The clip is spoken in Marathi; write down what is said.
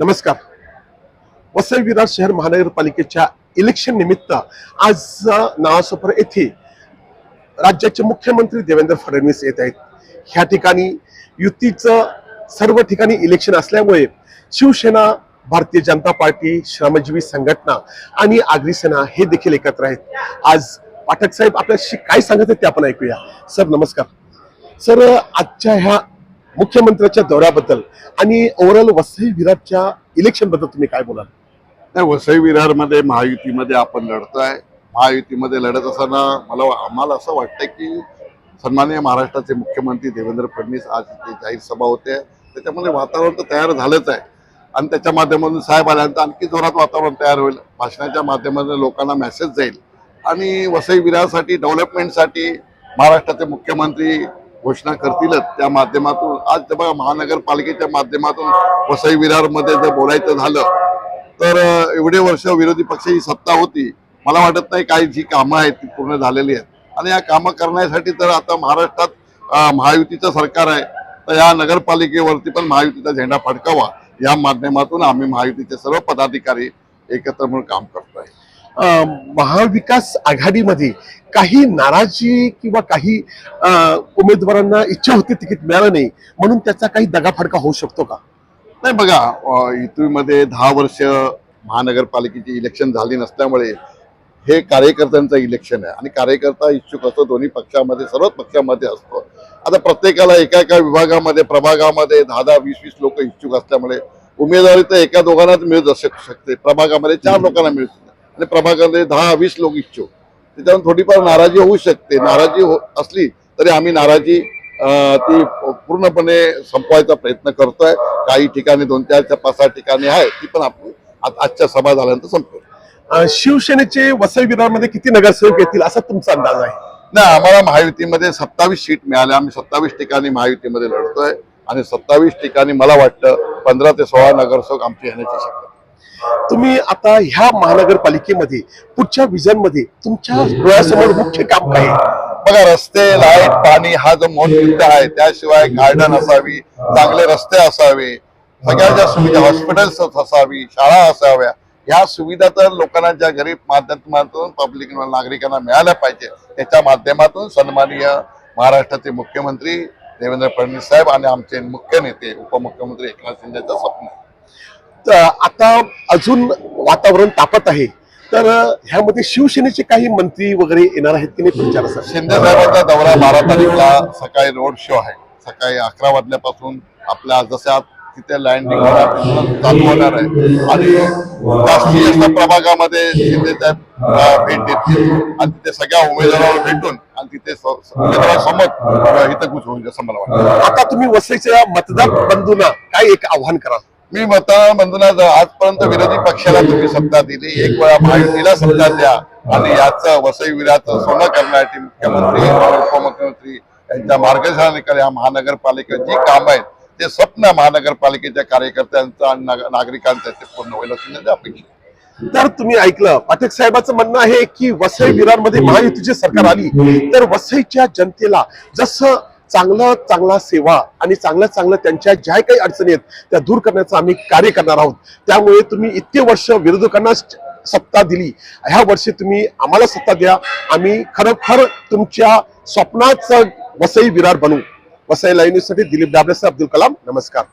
नमस्कार. वसई विरार शहर महानगरपालिकेच्या इलेक्शन निमित्त आज नावासोपर येथे राज्याचे मुख्यमंत्री देवेंद्र फडणवीस येत आहेत. ह्या ठिकाणी युतीचं सर्व ठिकाणी इलेक्शन असल्यामुळे शिवसेना भारतीय जनता पार्टी श्रमजीवी संघटना आणि आगरी सेना हे देखील एकत्र आहेत. आज पाठक साहेब आपल्याशी काय सांगत आहेत ते आपण ऐकूया. सर नमस्कार. सर आजच्या ह्या मुख्यमंत्र्याच्या दौऱ्याबद्दल. आणि ओव्हरऑल वसई विराटच्या इलेक्शनबद्दल तुम्ही काय बोलाल? नाही वसई विरारमध्ये महायुतीमध्ये आपण लढतोय. महायुतीमध्ये लढत असताना मला आम्हाला असं वाटतं की सन्माननीय महाराष्ट्राचे मुख्यमंत्री देवेंद्र फडणवीस आज इथे जाहीर सभा होते. त्याच्यामध्ये वातावरण तर तयार झालंच आहे. आणि त्याच्या माध्यमातून साहेब आल्यानंतर आणखी जोरात वातावरण तयार होईल. भाषणाच्या माध्यमातून लोकांना मेसेज जाईल. आणि वसई विरारसाठी डेव्हलपमेंटसाठी महाराष्ट्राचे मुख्यमंत्री घोषणा करतीलच. त्या माध्यमातून आज ते बघा महानगरपालिकेच्या माध्यमातून वसई विरारमध्ये जर बोलायचं झालं तर एवढे वर्ष विरोधी पक्षाची सत्ता होती. मला वाटत नाही काही जी कामं आहेत ती पूर्ण झालेली आहेत. आणि या कामं करण्यासाठी तर आता महाराष्ट्रात महायुतीचं सरकार आहे. तर या नगरपालिकेवरती पण महायुतीचा झेंडा फडकावा. या माध्यमातून आम्ही महायुतीचे सर्व पदाधिकारी एकत्र म्हणून काम करतोय. आहे महाविकास आघाडीमध्ये काही नाराजी किंवा काही उमेदवारांना इच्छा होती तिकीट मिळालं नाही म्हणून त्याचा काही दगाफडका होऊ शकतो का? नाही बघा इथूमध्ये दहा वर्ष महानगरपालिकेची इलेक्शन झाली नसल्यामुळे हे कार्यकर्त्यांचं इलेक्शन आहे. आणि कार्यकर्ता इच्छुक असतो दोन्ही पक्षामध्ये सर्वच पक्षामध्ये असतो. आता प्रत्येकाला एका एका विभागामध्ये प्रभागामध्ये दहा दहा वीस वीस लोक इच्छुक असल्यामुळे उमेदवारी तर एका दोघांनाच मिळत असू शकते प्रभागामध्ये चार लोकांना मिळते आणि प्रभागामध्ये दहा वीस लोक इच्छुक. त्याच्यावर थोडीफार नाराजी होऊ शकते. नाराजी हो असली तरी आम्ही नाराजी ती पूर्णपणे संपवायचा प्रयत्न करतोय. काही ठिकाणी दोन चार पाच सहा ठिकाणी आहे ती पण आपण आज- आजच्या सभा झाल्यानंतर संपवू अ, शिवसेनेचे वसई विरारमध्ये किती नगरसेवक येतील असा तुमचा अंदाज आहे? नाही आम्हाला महायुतीमध्ये सत्तावीस सीट मिळाल्या. आम्ही सत्तावीस ठिकाणी महायुतीमध्ये लढतोय. आणि सत्तावीस ठिकाणी मला वाटतं पंधरा ते सोळा नगरसेवक आमची येण्याची शक्यता. तुम्ही आता ह्या महानगरपालिकेमध्ये पुढच्या विजनमध्ये तुमच्या डोळ्यासमोर मुख्य काम काय? बघा रस्ते लाइट पाणी हा जो मोठ मुद्दा आहे त्याशिवाय गार्डन असावी चांगले रस्ते असावे सगळ्या ज्या सुविधा हॉस्पिटल्स असावी शाळा असाव्या ह्या सुविधा तर लोकांना ज्या गरीब माध्यमातून पब्लिक नागरिकांना मिळाल्या पाहिजे त्याच्या माध्यमातून सन्माननीय महाराष्ट्राचे मुख्यमंत्री देवेंद्र फडणवीस साहेब आणि आमचे मुख्य नेते उपमुख्यमंत्री एकनाथ शिंदेचं स्वप्न आहे. तर आता अजून वातावरण तापत आहे. तर ह्यामध्ये शिवसेनेचे काही मंत्री वगैरे येणार आहेत की नाही प्रचारासाठी? शिंदे साहेबांचा दौरा बारा तारीखला सकाळी रोड शो आहे. सकाळी अकरा वाजल्यापासून आपल्या जशा तिथे लँडिंग चालू होणार आहे. आणि जास्तीत जास्त प्रभागामध्ये शिंदे साहेब भेट देतील आणि तिथे सगळ्या उमेदवारांना भेटून आणि तिथे उमेदवारासमोर हितगुज होईल असं मला वाटतं. आता तुम्ही वसईच्या मतदार बंधूंना काय एक आव्हान करा मी मतदार बंधूंना जर आजपर्यंत विरोधी पक्षाला तुम्ही सत्ता दिली. एक वेळा महायुतीला सत्ता द्या. आणि याचं वसई विराचं सोनं करण्यासाठी मुख्यमंत्री उपमुख्यमंत्री यांच्या मार्गदर्शनाने या महानगरपालिकेची जी काम आहेत ते स्वप्न महानगरपालिकेच्या कार्यकर्त्यांचं आणि नागरिकांचं ते पूर्ण होईल असं अपेक्षा तर तुम्ही ऐकलं पाठक साहेबांचं म्हणणं आहे की वसई विरारमध्ये महायुतीची सरकार आली तर वसईच्या जनतेला जसं चांगलं चांगला सेवा आणि चांगलं चांगलं त्यांच्या ज्या काही अडचणी आहेत त्या दूर करण्याचं आम्ही कार्य करणार आहोत. त्यामुळे तुम्ही इतके वर्ष विरोधकांना सत्ता दिली. ह्या वर्षी तुम्ही आम्हाला सत्ता द्या. आम्ही खरोखर तुमच्या स्वप्नाचं वसई विरार बनू. वसई लाईव्ह न्यूजसाठी दिलीप डाबरे सर अब्दुल कलाम नमस्कार.